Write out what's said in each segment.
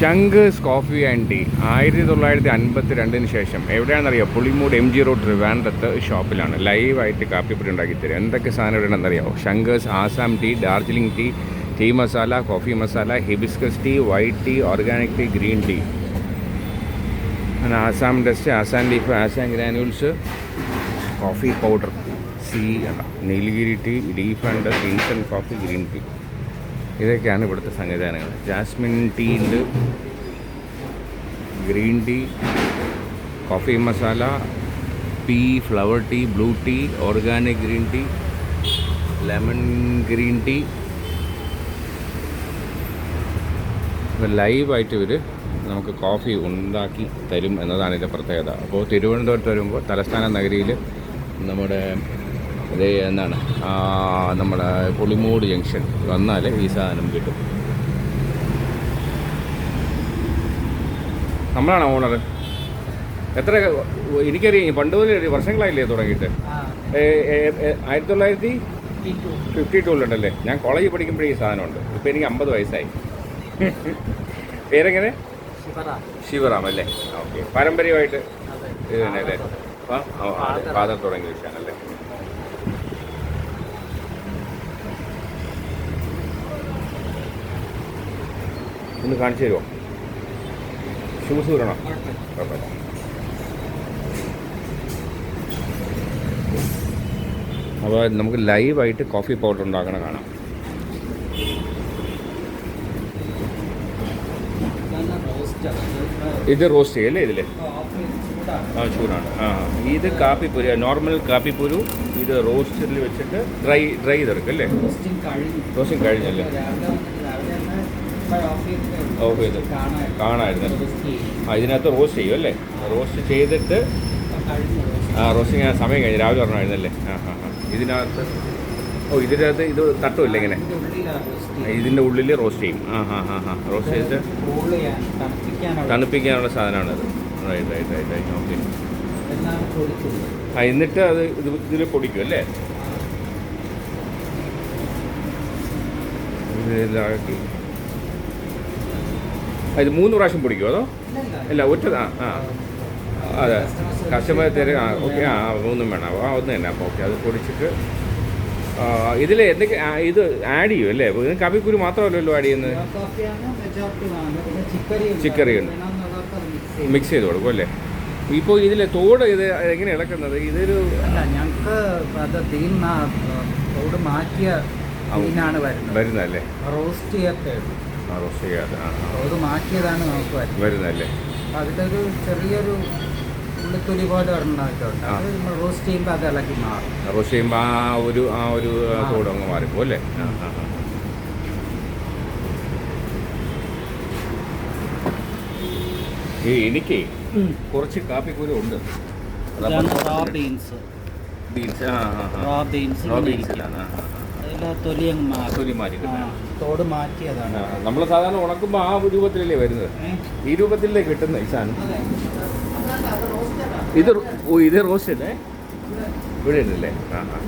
Shankar's coffee and tea ആയിരത്തി തൊള്ളായിരത്തി അൻപത്തി രണ്ടിന് ശേഷം എവിടെയാണെന്നറിയാം? പുളിമൂട് എം ജി റോഡ് ട്രിവാൻഡ്രത്ത് ഷോപ്പിലാണ് ലൈവായിട്ട് കാപ്പിപ്പൊടി ഉണ്ടാക്കി തരും. എന്തൊക്കെ സാധനം ഇവിടെയാണെന്നറിയാമോ Shankers Assam tea Darjeeling tea tea masala coffee masala hibiscus tea white tea organic tea green tea അങ്ങനെ Assam dust Assam leaf Assam granules coffee powder see Nilgiri tea leaf and instant coffee green tea ഇതൊക്കെയാണ് ഇവിടുത്തെ സംവിധാനങ്ങൾ. Jasmine tea ഉണ്ട്. Green tea coffee masala tea flower tea blue tea organic green tea lemon green tea. ലൈവായിട്ട് ഇവർ നമുക്ക് coffee ഉണ്ടാക്കി തരും എന്നതാണ് ഇതിന്റെ പ്രത്യേകത. അപ്പോൾ തിരുവനന്തപുരത്ത് വരുമ്പോൾ തലസ്ഥാന നഗരിയിൽ നമ്മുടെ ഇത് എന്താണ്? ആ, നമ്മുടെ പുളിമൂട് ജംഗ്ഷൻ വന്നാൽ ഈ സാധനം കിട്ടും. നമ്മളാണ് ഓണർ എത്ര എനിക്കറിയാം പണ്ട് മുതൽ വർഷങ്ങളായില്ലേ തുടങ്ങിയിട്ട്? ആയിരത്തി തൊള്ളായിരത്തി ഫിഫ്റ്റി ടൂലുണ്ടല്ലേ ഞാൻ കോളേജിൽ പഠിക്കുമ്പോഴേ ഈ സാധനം ഉണ്ട് ഇപ്പം എനിക്ക് അമ്പത് വയസ്സായി. പേരെങ്ങനെ? ശിവറാം. അല്ലേ? ഓക്കെ. പാരമ്പര്യമായിട്ട് ഇത് തന്നെ അല്ലേ ആ ഫാദർ തുടങ്ങിയ വിഷയമാണല്ലേ? ഒന്ന് കാണിച്ചു തരുമോ? ഷൂസ് വരണോ കുഴപ്പമില്ല. അപ്പോൾ നമുക്ക് ലൈവായിട്ട് കോഫി പൗഡർ ഉണ്ടാക്കണ കാണാം. ഇത് റോസ്റ്റ് ചെയ്യല്ലേ ഇതിൽ ആ ചൂടാണ്. ആ ഇത് കാപ്പിപ്പുരു നോർമൽ കാപ്പിപ്പുരു ഇത് റോസ്റ്റിൽ വെച്ചിട്ട് ഡ്രൈ ഡ്രൈ ചെയ്തെടുക്കും അല്ലേ? റോസ്റ്റിംഗ് കഴിഞ്ഞല്ലേ? ഓഫ് ചെയ്ത്. കാണാമായിരുന്നു. ആ ഇതിനകത്ത് റോസ്റ്റ് ചെയ്യും അല്ലേ? റോസ്റ്റ് ചെയ്തിട്ട് ആ റോസ്റ്റിംഗ് ആ സമയം കഴിഞ്ഞ് രാവിലെ പറഞ്ഞായിരുന്നല്ലേ ആ ആ ആ. ഇതിനകത്ത് ഓ ഇതിനകത്ത് ഇത് തട്ടുമില്ല ഇങ്ങനെ? ഇതിന്റെ ഉള്ളിൽ റോസ്റ്റ് ചെയ്യും. ആ ഹാ ഹാ ഹാ റോസ്റ്റ് ചെയ്തിട്ട് തണുപ്പിക്കാനുള്ള സാധനമാണത്. Right right right right okay ആ എന്നിട്ട് അത് ഇത് ഇതിൽ പൊടിക്കും അല്ലേ? ഇതിലാക്കി. ഇത് മൂന്ന് പ്രാവശ്യം പൊടിക്കുമോ അതോ? ഇല്ല ഒറ്റ ആ ആ. അതെ. കസ്റ്റമർ തരും. ആ ഓക്കെ. ആ മൂന്നും വേണം ആ ഒന്ന് തന്നെ. അപ്പോൾ ഓക്കെ അത് പൊടിച്ചിട്ട്. ഇതിൽ എന്തൊക്കെ ഇത് ആഡ് ചെയ്യും അല്ലേ? ഇത് കാപ്പിക്കുരു മാത്രമല്ലല്ലോ ആഡ് ചെയ്യുന്നത്. ചിക്കറി ഉണ്ട്. മിക്സ് ചെയ്ത് കൊടുക്കും അല്ലേ? ഇപ്പോൾ ഇതിലെ തോട് ഇത് എങ്ങനെ ഇളക്കുന്നത്? ഇതൊരു ഞങ്ങൾക്ക് അത് തീൻ തോട് മാറ്റിയ വരുന്നത്. അല്ലേ? റോസ്റ്റ് ചെയ്യത്തേ ആ. മാറ്റിയതാണ് നമുക്ക് വരുന്നതല്ലേ? അപ്പോൾ അതിലൊരു ചെറിയൊരു ഉള്ളിത്തൊലി പോലെ ഉണ്ടാക്കിയിട്ടുണ്ട് അത് നമ്മൾ റോസ്റ്റ് ചെയ്യുമ്പോൾ അത് ഇളക്കി മാറും. റോസ്റ്റ് ചെയ്യുമ്പോൾ ആ ഒരു ആ ഒരു കൂടെ അങ്ങ് മാറിപ്പോ അല്ലേ? എനിക്ക് കുറച്ച് കാപ്പിക്കുരു ഉണ്ട്. അതാണ് beans. ബീൻസ് ആ ബീൻസ്. ഇലാണ്. ആ, അതിലെ തൊലി അങ്ങ് മാറും തൊലി മാറ്റി ആ, തോട് മാറ്റിയതാണ്. നമ്മൾ സാധാരണ ഉണക്കുമ്പോൾ ആ രൂപത്തിലല്ലേ വരുന്നത്? ഈ രൂപത്തിലല്ലേ കിട്ടുന്നത് ഈ സാധനം? ഇത് റോ- ഓ ഇത് റോസ്റ്റ് അല്ലേ? ഇവിടെ ഉണ്ടല്ലേ? ആ ആ.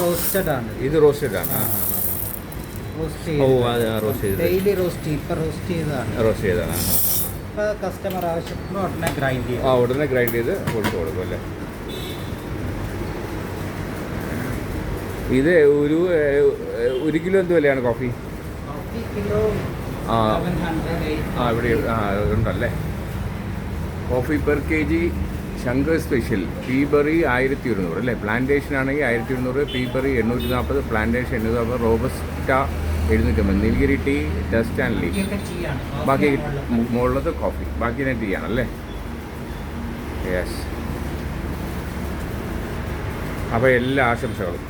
റോസ്റ്റഡ് ആണ് ഇത് റോസ്റ്റഡ് ആണ് ആ, ആ, റോസ്റ്റ് ഓ, അത് ആ, ചെയ്തത്. ഡെയിലി റോസ്റ്റ് ഇപ്പം റോസ്റ്റ് ചെയ്തതാണ്. റോസ്റ്റ് ചെയ്താണ് ആ, ആ, കസ്റ്റമർ ആവശ്യത്തിന് ഉടനെ ഗ്രൈൻഡ് ആ. ചെയ്യും. ആ ഉടനെ ഗ്രൈൻഡ് ചെയ്ത് കൊടുത്തു കൊടുക്കും അല്ലേ? ഇത് ഒരു ഒരു കിലോ എന്ത് വിലയാണ് കോഫി? ആ. ഇവിടെ ആ ഉണ്ടല്ലേ? Coffee per K G Shankar special. Peaberry ആയിരത്തി ഒരുന്നൂറ് അല്ലേ? പ്ലാന്റേഷൻ ആണെങ്കിൽ ആയിരത്തി ഒരുന്നൂറ് പീബറി എണ്ണൂറ്റി നാൽപ്പത് പ്ലാന്റേഷൻ എണ്ണൂറ്റി നാൽപ്പത് റോബസ്റ്റ എഴുന്നൂറ്റമ്പത് നീലഗിരി ടീ ഡസ്റ്റ് ആൻഡ് ലീ ബാക്കി മുകളിലത് കോഫി. ബാക്കി ഞാൻ ടീ ആണല്ലേ യെസ് അപ്പോൾ എല്ലാ ആശംസകളും.